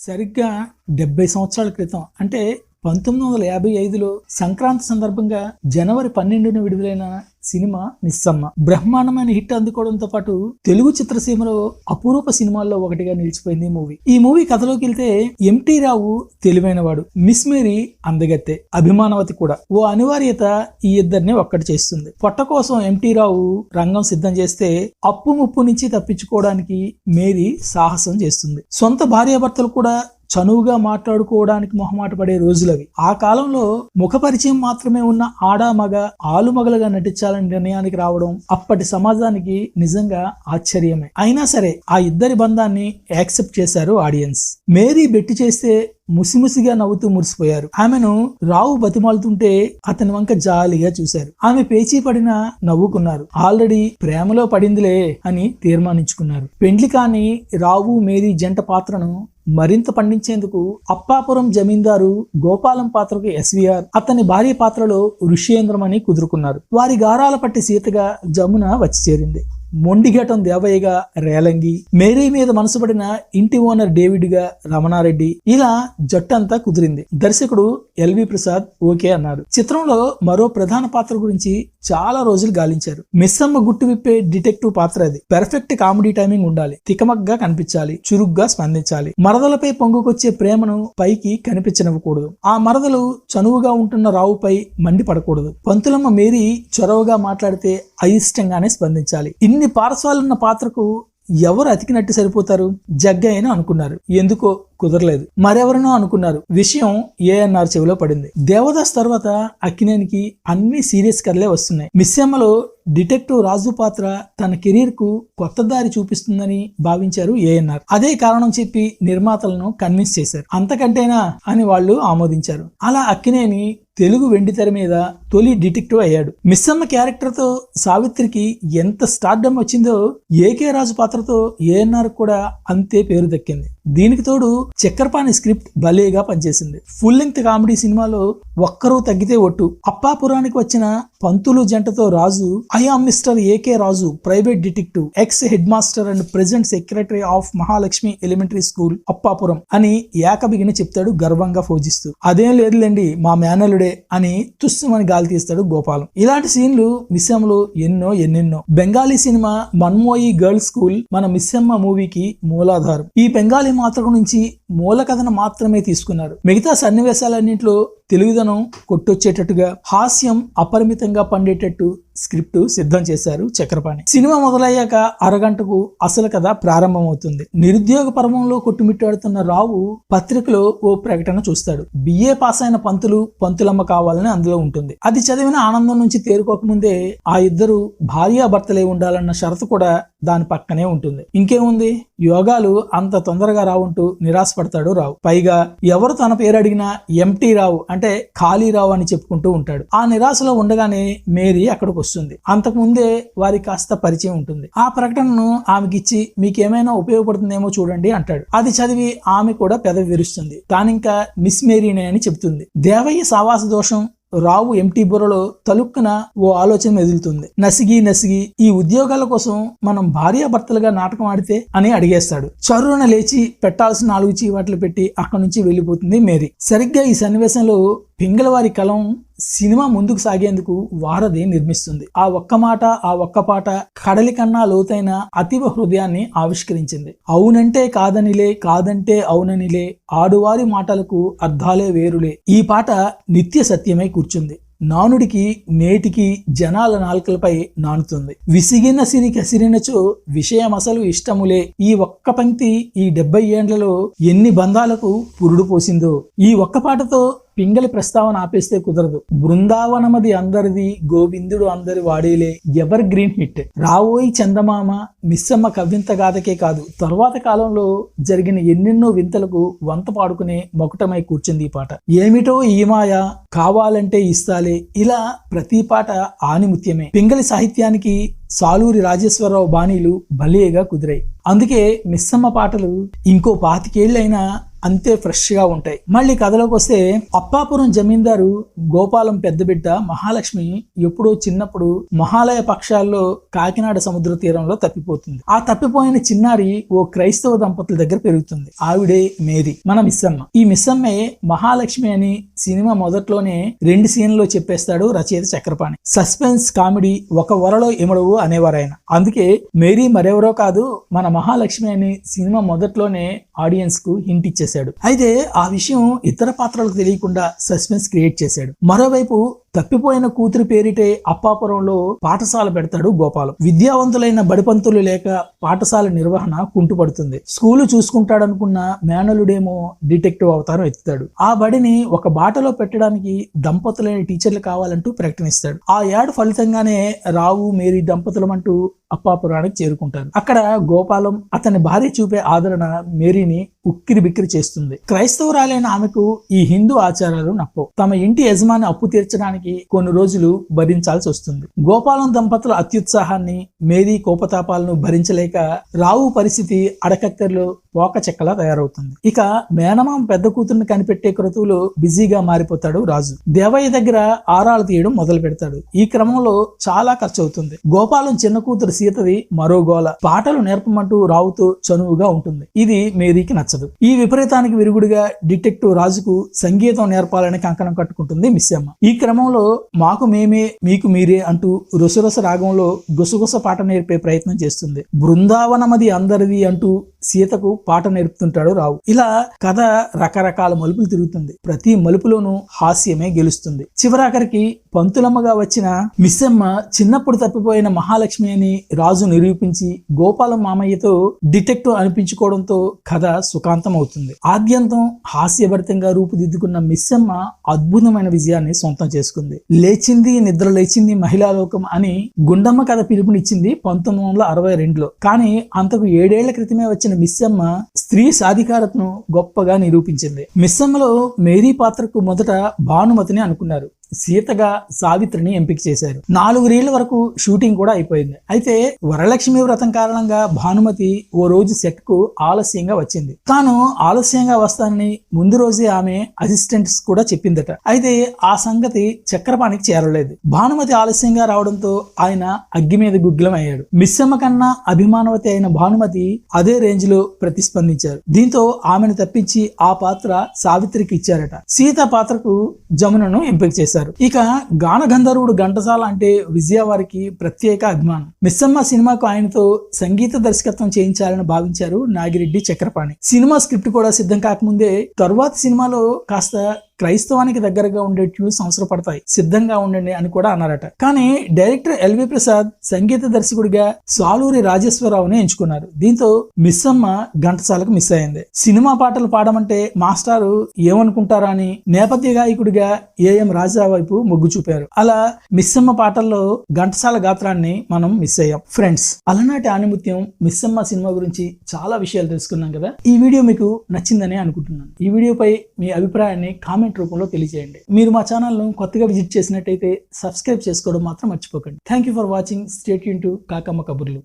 సరిగ్గా డెబ్బై సంవత్సరాల క్రితం. అంటే పంతొమ్మిది వందల యాభై ఐదులో సంక్రాంతి సందర్భంగా జనవరి పన్నెండున విడుదలైన సినిమా నిస్సమ్మ. బ్రహ్మాండమైన హిట్ అందుకోవడంతో పాటు తెలుగు చిత్రసీమలో అపూర్వ సినిమాల్లో ఒకటిగా నిలిచిపోయింది ఈ మూవీ. ఈ మూవీ కథలోకి వెళ్తే ఎంటీ రావు తెలివైనవాడు మిస్ మేరీ అందగత్తె అభిమానవతి కూడా. ఓ అనివార్యత ఈ ఇద్దరిని ఒక్కటి చేస్తుంది. పొట్ట కోసం ఎంటీ రావు రంగం సిద్ధం చేస్తే అప్పు ముప్పు నుంచి తప్పించుకోవడానికి మేరీ సాహసం చేస్తుంది. సొంత భార్యాభర్తలు కూడా చనువుగా మాట్లాడుకోవడానికి మొహమాట పడే రోజులవి. ఆ కాలంలో ముఖ పరిచయం మాత్రమే ఉన్న ఆడా మగ ఆలుమగలుగా నటించాలని నిర్ణయానికి రావడం అప్పటి సమాజానికి నిజంగా ఆశ్చర్యమే. అయినా సరే ఆ ఇద్దరి బంధాన్ని యాక్సెప్ట్ చేశారు ఆడియన్స్. మేరీ బెట్టి చేస్తే ముసిముసిగా నవ్వుతూ మురిసిపోయారు. ఆమెను రావు బతిమాలుతుంటే అతని వంక జాలిగా చూశారు. ఆమె పేచీ పడిన నవ్వుకున్నారు. ఆల్రెడీ ప్రేమలో పడిందిలే అని తీర్మానించుకున్నారు. పెండ్లి కాని రావు మేరీ జంట పాత్రను మరింత పండించేందుకు అప్పాపురం జమీందారు గోపాలం పాత్రకు ఎస్విఆర్ అతని భార్య పాత్రలో ఋషేంద్రమని అని కుదురుకున్నారు. వారి గారాల పట్టి సీతగా జమున వచ్చి చేరింది. మొండిఘటం దేవయ్యగా రేలంగి మేరీ మీద మనసుపడిన ఇంటి ఓనర్ డేవిడ్గా రమణారెడ్డి ఇలా జట్టంతా కుదిరింది. దర్శకుడు ఎల్వి ప్రసాద్ ఓకే అన్నారు చిత్రంలో మరో ప్రధాన పాత్ర గురించి చాలా రోజులు గాలించారు. మిస్సమ్మ గుట్టు విప్పే డిటెక్టివ్ పాత్ర అది. పెర్ఫెక్ట్ కామెడీ టైమింగ్ ఉండాలి. తికమగ్గా కనిపించాలి. చురుగ్గా స్పందించాలి. మరదలపై పొంగుకొచ్చే ప్రేమను పైకి కనిపించనివ్వకూడదు. ఆ మరదలు చనువుగా ఉంటున్న రావుపై మండిపడకూడదు. పంతులమ్మ మేరీ చొరవగా మాట్లాడితే అయిష్టంగానే స్పందించాలి. ఇన్ని పార్శ్వాలున్న పాత్రకు ఎవరు అతికినట్టు సరిపోతారు? జగ్గయ్యను అనుకున్నారు. ఎందుకో కుదరలేదు. మరెవరినో అనుకున్నారు. విషయం ఏఎన్ఆర్ చెవిలో పడింది. దేవదాస్ తర్వాత అక్కినేనికి అన్ని సీరియస్ కథలే వస్తున్నాయి. మిస్సెమ్మలో డిటెక్టివ్ రాజు పాత్ర తన కెరీర్కు కొత్త దారి చూపిస్తుందని భావించారు ఏఎన్ఆర్. అదే కారణం చెప్పి నిర్మాతలను కన్విన్స్ చేశారు. అంతకంటేనా అని వాళ్ళు ఆమోదించారు. అలా అక్కినేని తెలుగు వెండితెర మీద తొలి డిటెక్టివ్ అయ్యాడు. మిస్సమ్మ క్యారెక్టర్తో సావిత్రికి ఎంత స్టార్డమ్ వచ్చిందో ఏకే రాజు పాత్రతో ఏఎన్ఆర్ కూడా అంతే పేరు దక్కింది. దీనికి తోడు చక్కెరపాణి స్క్రిప్ట్ భలేగా పనిచేసింది. ఫుల్ లెంగ్త్ కామెడీ సినిమాలో ఒక్కరూ తగ్గితే ఒట్టు. అప్పాపురానికి వచ్చిన పంతులు జంటతో Raju I am mister AK Raju private detective ex head master and president secretary of Mahalakshmi elementary school Appapuram అని ఏకబిగిన చెప్తాడు గర్వంగా ఫోజిస్తూ. అదేం లేదులేండి మా మేనలుడే అని తుస్సుమని గాలి తీస్తాడు గోపాలం. ఇలాంటి సీన్లు మిస్సమ్మలు ఎన్నో ఎన్నెన్నో. Bengali cinema Manmoyi girls school మన మిస్సమ్మ మూవీకి మూలాధారం. ఈ బెంగాలీ మాత్రం నుంచి మూల కథను మాత్రమే తీసుకున్నారు మిగతా సన్నివేశాలన్నింటిలో తెలుగుదనం కొట్టొచ్చేటట్టుగా హాస్యం అపరిమితంగా పండేటట్టు స్క్రిప్ట్ సిద్ధం చేశారు చక్రపాణి. సినిమా మొదలయ్యాక అరగంటకు అసలు కథ ప్రారంభమవుతుంది. నిరుద్యోగ పర్వంలో కొట్టుమిట్టాడుతున్న రావు పత్రికలో ఓ ప్రకటన చూస్తాడు. బిఏ పాస్ అయిన పంతులు పంతులమ్మ కావాలని అందులో ఉంటుంది. అది చదివిన ఆనందం నుంచి తేరుకోకముందే ఆ ఇద్దరు భార్యాభర్తలే ఉండాలన్న షరతు కూడా దాని పక్కనే ఉంటుంది. ఇంకేముంది? యోగాలు అంత తొందరగా రావుంటూ నిరాశపడతాడు రావు. పైగా ఎవరు తన పేరు అడిగినా ఎంటీ రావు అంటే అంటే ఖాళీరావు అని చెప్పుకుంటూ ఉంటాడు. ఆ నిరాశలో ఉండగానే మేరీ అక్కడికి వస్తుంది. అంతకు ముందే కాస్త పరిచయం ఉంటుంది. ఆ ప్రకటనను ఆమెకిచ్చి మీకేమైనా ఉపయోగపడుతుందేమో చూడండి అంటాడు. అది చదివి ఆమె కూడా పెదవి విరుస్తుంది. తానింకా మిస్ మేరీనే అని చెప్తుంది దేవయ్య సావాస దోషం రావు ఎంటీ బుర్రలో తలుక్కున ఓ ఆలోచన మెదులుతుంది. నసిగి నసిగి ఈ ఉద్యోగాల కోసం మనం భార్యాభర్తలుగా నాటకం ఆడితే అని అడిగేస్తాడు. చరువున లేచి పెట్టాల్సిన నాలుగు చీవాట్లు పెట్టి అక్కడి నుంచి వెళ్ళిపోతుంది మేరీ. సరిగ్గా ఈ సన్నివేశంలో పింగళవారి కలం సినిమా ముందుకు సాగేందుకు వారధి నిర్మిస్తుంది. ఆ ఒక్క మాట ఆ ఒక్క పాట కడలి కన్నా లోతైన అతివ హృదయాన్ని ఆవిష్కరించింది. అవునంటే కాదనిలే కాదంటే అవుననిలే ఆడువారి మాటలకు అర్థాలే వేరులే. ఈ పాట నిత్య సత్యమై కూర్చుంది. నానుడికి నేటికి జనాల నాలుకలపై నానుతుంది. విసిగిన సిరి కసిరినచో విషయం అసలు ఇష్టములే. ఈ ఒక్క పంక్తి ఈ డెబ్బై ఏండ్లలో ఎన్ని బంధాలకు పురుడు పోసిందో. ఈ ఒక్క పాటతో పింగళి ప్రస్తావన ఆపేస్తే కుదరదు. బృందావనమది అందరిది గోవిందుడు అందరి వాడేలే ఎవర్ గ్రీన్ హిట్. రావోయి చందమామ మిస్సమ్మ కవ్వింత గాథకే కాదు. తర్వాత కాలంలో జరిగిన ఎన్నెన్నో వింతలకు వంత పాడుకునే మొకటమై కూర్చుంది ఈ పాట. ఏమిటో ఈ మాయ కావాలంటే ఇస్తాలే ఇలా ప్రతి పాట ఆనిముత్యమే. పింగళి సాహిత్యానికి సాలూరి రాజేశ్వరరావు బాణీలు భలేగా కుదిరాయి. అందుకే మిస్సమ్మ పాటలు ఇంకో పాతికేళ్ళైనా అంతే ఫ్రెష్గా ఉంటాయి. మళ్ళీ కథలోకి వస్తే అప్పాపురం జమీందారు గోపాలం పెద్ద బిడ్డ మహాలక్ష్మి ఎప్పుడో చిన్నప్పుడు మహాలయ పక్షాల్లో కాకినాడ సముద్ర తీరంలో తప్పిపోతుంది. ఆ తప్పిపోయిన చిన్నారి ఓ క్రైస్తవ దంపతుల దగ్గర పెరుగుతుంది. ఆవిడే మేరీ. మన మిస్సమ్మ. ఈ మిస్సమ్మే మహాలక్ష్మి అని సినిమా మొదట్లోనే రెండు సీన్లో చెప్పేస్తాడు రచయిత చక్రపాణి. సస్పెన్స్ కామెడీ ఒక వరలో ఇమడవు అనేవారు ఆయన అందుకే మేరీ మరెవరో కాదు మన మహాలక్ష్మి అని సినిమా మొదట్లోనే ఆడియన్స్కు హింట్ చేశాడు. అయితే ఆ విషయం ఇతర పాత్రలకు తెలియకుండా సస్పెన్స్ క్రియేట్ చేశాడు. మరోవైపు తప్పిపోయిన కూతురి పేరిటే అప్పాపురంలో పాఠశాల పెడతాడు గోపాలం. విద్యావంతులైన బడిపంతులు లేక పాఠశాల నిర్వహణ కుంటుపడుతుంది. స్కూలు చూసుకుంటాడనుకున్న మేనలుడేమో డిటెక్టివ్ అవతారం ఎత్తుతాడు. ఆ బడిని ఒక బాటలో పెట్టడానికి దంపతులైన టీచర్లు కావాలంటూ ప్రకటనిస్తాడు ఆ యాడ్ ఫలితంగానే రావు మేరీ దంపతులమంటూ అప్పాపురానికి చేరుకుంటారు. అక్కడ గోపాలం అతని భార్య చూపే ఆదరణ మేరీని ఉక్కిరి బిక్కిరి చేస్తుంది. క్రైస్తవురాలైన ఆమెకు ఈ హిందూ ఆచారాలు నప్పవు. తమ ఇంటి యజమాని అప్పు తీర్చడానికి కొన్ని రోజులు భరించాల్సి వస్తుంది. గోపాలం దంపతుల అత్యుత్సాహాన్ని మేరీ కోపతాపాలను భరించలేక రావు పరిస్థితి అడకక్కర్లో పోక చెక్కలా తయారవుతుంది. ఇక మేనమామ పెద్ద కూతుర్ని కనిపెట్టే క్రతువులో బిజీగా మారిపోతాడు రాజు. దేవయ్య దగ్గర ఆరాలు తీయడం మొదలు పెడతాడు ఈ క్రమంలో చాలా ఖర్చు అవుతుంది గోపాలం చిన్న కూతురు సీతది మరో గోల. పాటలు నేర్పమంటూ రావుతో చనువుగా ఉంటుంది. ఇది మేరీకి నచ్చదు. ఈ విపరీతానికి విరుగుడుగా డిటెక్టివ్ రాజుకు సంగీతం నేర్పాలని కంకణం కట్టుకుంటుంది మిస్సమ్మ. ఈ క్రమంలో మాకు మేమే మీకు మీరే అంటూ రుసరస రాగంలో గుసగుస పాట నేర్పే ప్రయత్నం చేస్తుంది. బృందావనమది అందరిది అంటూ సీతకు పాట నేర్పుతుంటాడు రావు. ఇలా కథ రకరకాల మలుపులు తిరుగుతుంది. ప్రతి మలుపులోనూ హాస్యమే గెలుస్తుంది. చివరాఖరికి పంతులమ్మగా వచ్చిన మిస్సమ్మ చిన్నప్పుడు తప్పిపోయిన మహాలక్ష్మి అని రాజు నిరూపించి గోపాల మామయ్యతో డిటెక్టివ్ అనిపించుకోవడంతో కథ సుఖాంతం అవుతుంది ఆద్యంతం హాస్యభరితంగా రూపుదిద్దుకున్న మిస్సమ్మ అద్భుతమైన విజయాన్ని సొంతం చేసుకుంది. లేచింది నిద్ర లేచింది మహిళా లోకం అని గుండమ్మ కథ పిలుపునిచ్చింది పంతొమ్మిది వందల అరవై రెండులో. కానీ అంతకు ఏడేళ్ళ క్రితమే వచ్చిన మిస్సమ్మ స్త్రీ సాధికారతను గొప్పగా నిరూపించింది. మిస్సమ్మలో మేరీ పాత్రకు మొదట భానుమతిని అనుకున్నారు. సీతగా సావిత్రిని ఎంపిక చేశారు. నాలుగు రీళ్ళ వరకు షూటింగ్ కూడా అయిపోయింది. అయితే వరలక్ష్మి వ్రతం కారణంగా భానుమతి ఓ రోజు సెట్కు ఆలస్యంగా వచ్చింది. తాను ఆలస్యంగా వస్తానని ముందు రోజే ఆమె అసిస్టెంట్స్ కూడా చెప్పిందట. అయితే ఆ సంగతి చక్రపాణికి చేరలేదు. భానుమతి ఆలస్యంగా రావడంతో ఆయన అగ్గి మీద గుగ్గిలం అయ్యాడు మిస్సమ్మ కన్నా అభిమానవతి అయిన భానుమతి అదే రేంజ్లో ప్రతిస్పందించారు. దీంతో ఆమెను తప్పించి ఆ పాత్ర సావిత్రికి ఇచ్చారట. సీత పాత్రకు జమునను ఎంపిక చేశారు. ఇక గాన గంధర్వుడు ఘంటసాల అంటే విజయవారికి ప్రత్యేక అభిమానం. మిస్సమ్మ సినిమాకు ఆయనతో సంగీత దర్శకత్వం చేయించాలని భావించారు నాగిరెడ్డి చక్రపాణి. సినిమా స్క్రిప్ట్ కూడా సిద్ధం కాకముందే తరువాత సినిమాలో కాస్త క్రైస్తవానికి దగ్గరగా ఉండే ట్యూన్స్ అవసరపడతాయి సిద్ధంగా ఉండండి అని కూడా అన్నారట. కానీ డైరెక్టర్ ఎల్వి ప్రసాద్ సంగీత దర్శకుడిగా సాలూరి రాజేశ్వరరావుని ఎంచుకున్నారు. దీంతో మిస్సమ్మ ఘంటసాలకు మిస్ అయింది. సినిమా పాటలు పాడమంటే మాస్టారు ఏమనుకుంటారా అని నేపథ్య గాయకుడిగా ఏఎం రాజా వైపు మొగ్గు చూపారు. అలా మిస్సమ్మ పాటల్లో ఘంటసాల గాత్రాన్ని మనం మిస్ అయ్యాం. ఫ్రెండ్స్ అలనాటి ఆనిముత్యం మిస్సమ్మ సినిమా గురించి చాలా విషయాలు తెలుసుకున్నాం కదా? ఈ వీడియో మీకు నచ్చిందని అనుకుంటున్నాను. ఈ వీడియోపై మీ అభిప్రాయాన్ని కామెంట్ రూపంలో తెలియజేయండి. మీరు మా ఛానల్ను కొత్తగా విజిట్ చేసినట్టయితే సబ్స్క్రైబ్ చేసుకోవడం మాత్రం మర్చిపోకండి. Thank you for watching stay tuned to Kakamma Kaburlu